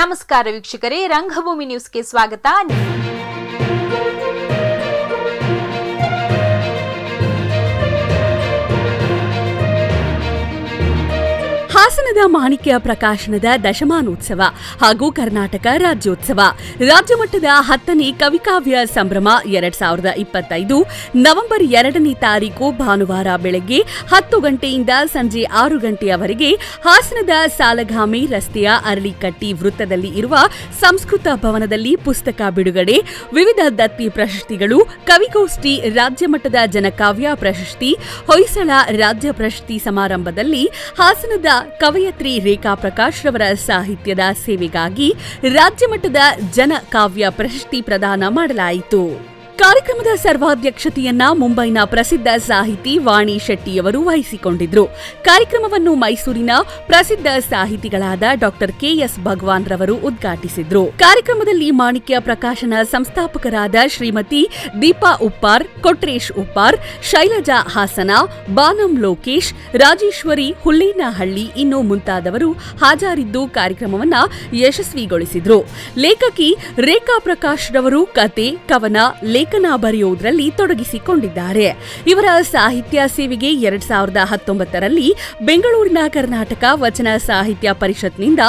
ನಮಸ್ಕಾರ ವೀಕ್ಷಕರೇ ರಂಗಭೂಮಿ ನ್ಯೂಸ್ಗೆ ಸ್ವಾಗತ. ಹಾಸನದ ಮಾಣಿಕ್ಯ ಪ್ರಕಾಶನದ ದಶಮಾನೋತ್ಸವ ಹಾಗೂ ಕರ್ನಾಟಕ ರಾಜ್ಯೋತ್ಸವ. ರಾಜ್ಯಮಟ್ಟದ ಹತ್ತನೇ ಕವಿಕಾವ್ಯ ಸಂಭ್ರಮ ಎರಡ್ ಸಾವಿರದ ಇಪ್ಪತ್ತೈದು ನವೆಂಬರ್ ಎರಡನೇ ತಾರೀಕು ಭಾನುವಾರ ಬೆಳಗ್ಗೆ ಹತ್ತು ಗಂಟೆಯಿಂದ ಸಂಜೆ ಆರು ಗಂಟೆಯವರೆಗೆ ಹಾಸನದ ಸಾಲಗಾಮಿ ರಸ್ತೆಯ ಅರಳಿಕಟ್ಟಿ ವೃತ್ತದಲ್ಲಿ ಇರುವ ಸಂಸ್ಕೃತ ಭವನದಲ್ಲಿ ಪುಸ್ತಕ ಬಿಡುಗಡೆ, ವಿವಿಧ ದತ್ತಿ ಪ್ರಶಸ್ತಿಗಳು, ಕವಿಗೋಷ್ಠಿ ರಾಜ್ಯಮಟ್ಟದ ಜನಕಾವ್ಯ ಪ್ರಶಸ್ತಿ, ಹೊಯ್ಸಳ ರಾಜ್ಯ ಪ್ರಶಸ್ತಿ ಸಮಾರಂಭದಲ್ಲಿ ಹಾಸನದ ಕವಯತ್ರಿ ರೇಖಾ ಪ್ರಕಾಶ್ ರವರ ಸಾಹಿತ್ಯದ ಸೇವೆಗಾಗಿ ರಾಜ್ಯಮಟ್ಟದ ಜನ ಕಾವ್ಯ ಪ್ರಶಸ್ತಿ ಪ್ರದಾನ ಮಾಡಲಾಯಿತು. ಕಾರ್ಯಕ್ರಮದ ಸರ್ವಾಧ್ಯಕ್ಷತೆಯನ್ನ ಮುಂಬೈನ ಪ್ರಸಿದ್ಧ ಸಾಹಿತಿ ವಾಣಿ ಶೆಟ್ಟಿಯವರು ವಹಿಸಿಕೊಂಡಿದ್ರು. ಕಾರ್ಯಕ್ರಮವನ್ನು ಮೈಸೂರಿನ ಪ್ರಸಿದ್ಧ ಸಾಹಿತಿಗಳಾದ ಡಾಕ್ಟರ್ ಕೆಎಸ್ ಭಗವಾನ್ ರವರು ಉದ್ಘಾಟಿಸಿದ್ರು. ಕಾರ್ಯಕ್ರಮದಲ್ಲಿ ಮಾಣಿಕ್ಯ ಪ್ರಕಾಶನ ಸಂಸ್ಥಾಪಕರಾದ ಶ್ರೀಮತಿ ದೀಪಾ ಉಪ್ಪಾರ್, ಕೊಟ್ರೇಶ್ ಉಪ್ಪಾರ್, ಶೈಲಜಾ ಹಾಸನ, ಬಾನಂ ಲೋಕೇಶ್, ರಾಜೇಶ್ವರಿ ಹುಲ್ಲೇನಹಳ್ಳಿ ಇನ್ನು ಮುಂತಾದವರು ಹಾಜರಿದ್ದು ಕಾರ್ಯಕ್ರಮವನ್ನ ಯಶಸ್ವಿಗೊಳಿಸಿದ್ರು. ಲೇಖಕಿ ರೇಖಾ ಪ್ರಕಾಶ್ ರವರು ಕತೆ, ಕವನ ಲೇಖನ ಬರೆಯುವುದರಲ್ಲಿ ತೊಡಗಿಸಿಕೊಂಡಿದ್ದಾರೆ. ಇವರ ಸಾಹಿತ್ಯ ಸೇವೆಗೆ ಎರಡ್ ಸಾವಿರದ ಹತ್ತೊಂಬತ್ತರಲ್ಲಿ ಬೆಂಗಳೂರಿನ ಕರ್ನಾಟಕ ವಚನ ಸಾಹಿತ್ಯ ಪರಿಷತ್ನಿಂದ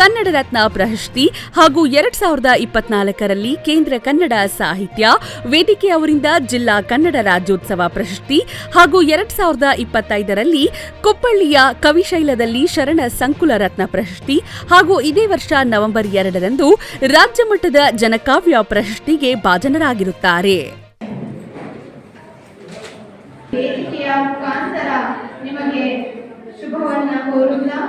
ಕನ್ನಡ ರತ್ನ ಪ್ರಶಸ್ತಿ ಹಾಗೂ ಎರಡ್ ಸಾವಿರದ ಇಪ್ಪತ್ನಾಲ್ಕರಲ್ಲಿ ಕೇಂದ್ರ ಕನ್ನಡ ಸಾಹಿತ್ಯ, ವೇದಿಕೆ ಅವರಿಂದ ಜಿಲ್ಲಾ ಕನ್ನಡ ರಾಜ್ಯೋತ್ಸವ ಪ್ರಶಸ್ತಿ ಹಾಗೂ ಎರಡ್ ಸಾವಿರದ ಇಪ್ಪತ್ತೈದರಲ್ಲಿ ಕೊಪ್ಪಳ್ಳಿಯ ಕವಿಶೈಲದಲ್ಲಿ ಶರಣ ಸಂಕುಲ ರತ್ನ ಪ್ರಶಸ್ತಿ ಹಾಗೂ ಇದೇ ವರ್ಷ ನವೆಂಬರ್ ಎರಡರಂದು ರಾಜ್ಯ ಮಟ್ಟದ ಜನಕಾವ್ಯ ಪ್ರಶಸ್ತಿಗೆ ಭಾಜನರಾಗಿರುತ್ತಾರೆ. ವೇದಿಕೆಯ ಮುಖಾಂತರ ನಿಮಗೆ ಶುಭವನ್ನ ಕೋರುತ್ತಾ